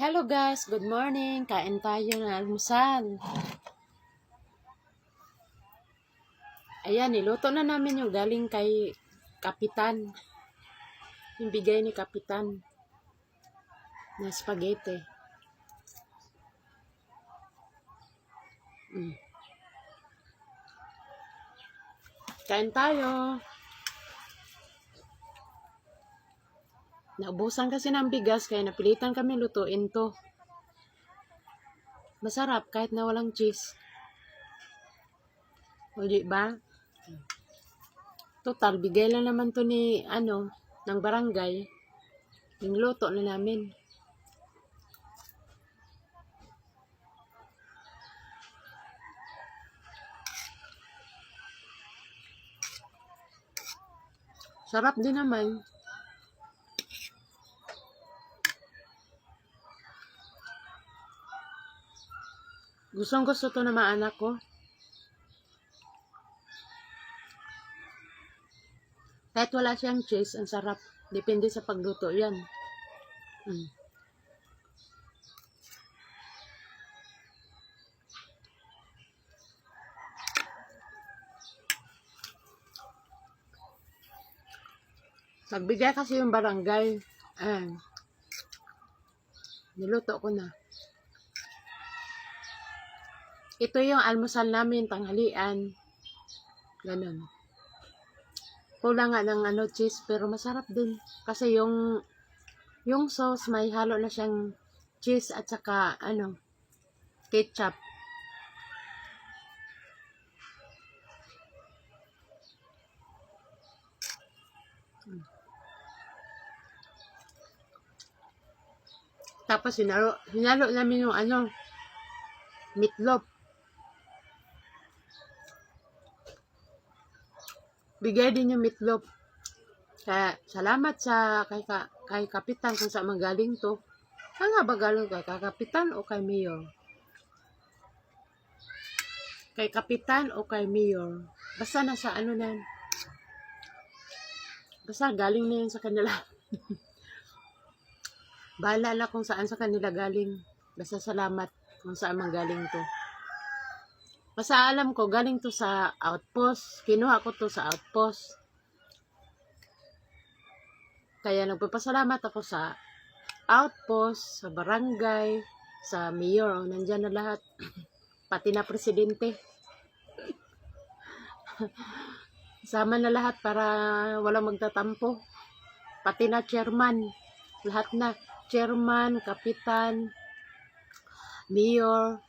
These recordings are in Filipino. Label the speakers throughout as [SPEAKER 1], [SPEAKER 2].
[SPEAKER 1] Hello guys, good morning. Kain tayo ng almusal. Ayan, niluto na namin yung galing kay Kapitan. Yung bigay ni Kapitan na spaghetti. Mm. Kain tayo. Naubusan kasi ng bigas kaya napilitan kami lutuin to. Masarap kahit na walang cheese. O ba? Total, bigay lang naman to ni, ano, ng barangay. Yung luto na namin. Sarap din naman. Gustong gusto to ng mga anak ko. Kahit wala siyang cheese, ang sarap. Depende sa pagluto yan. Mm. Nagbigay kasi yung barangay. Ayan. Niluto ko na. Ito yung almusal namin, tanghalian. Ganun. Kulang nga ng ano, cheese, pero masarap din. Kasi yung yung sauce, may halo na siyang cheese at saka, ano, ketchup. Tapos, hinalo, hinalo namin yung ano, meatloaf. Bigay din yung meatloaf. Kaya, salamat sa kay, ka, kay kapitan kung saan magaling to. Nga ba galing kay kapitan o kay mayor? Kay kapitan o kay mayor? Basta nasa ano na. Basta galing na yun sa kanila. Bahala na kung saan sa kanila galing. Basta salamat kung saan manggaling to. Basta alam ko, galing to sa outpost. Kinuha ko to sa outpost. Kaya nagpapasalamat ako sa outpost, sa barangay, sa mayor. O, nandyan na lahat. Pati na presidente. Sama na lahat para walang magtatampo. Pati na chairman. Lahat na. Chairman, kapitan, mayor,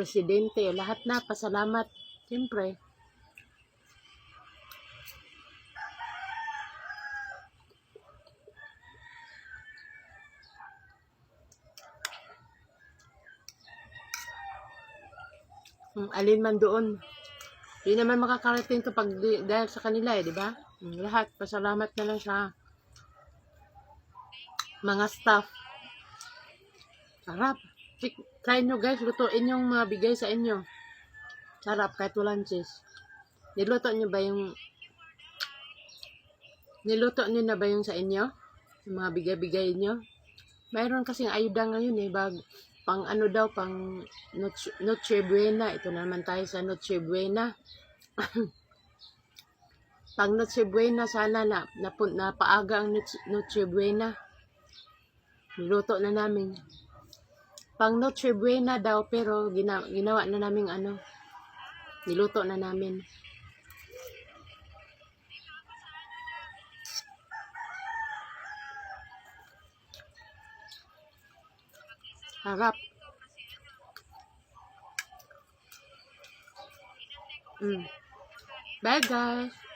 [SPEAKER 1] presidente, lahat na, pasalamat. Siyempre. Hmm, alin man doon. Hindi naman makakarating to pag di- dahil sa kanila eh, di ba? Hmm, lahat, pasalamat na lang sa mga staff. Sarap. Try nyo guys, lutuin yung mga bigay sa inyo. Sarap kahit walang cheese. Niluto nyo ba yung Niluto nyo na ba yung sa inyo? Yung mga bigay-bigay nyo? Mayroon kasing ayuda ngayon eh. Bag, pang ano daw, pang Noche, Buena. Ito na naman tayo sa Noche Buena. pang Noche Buena sana na, na, na paaga ang Noche, Noche Buena. Niluto na namin. Pang Noche Buena daw, pero gina, ginawa na namin ano, niluto na namin. Harap. Mm. Bye guys.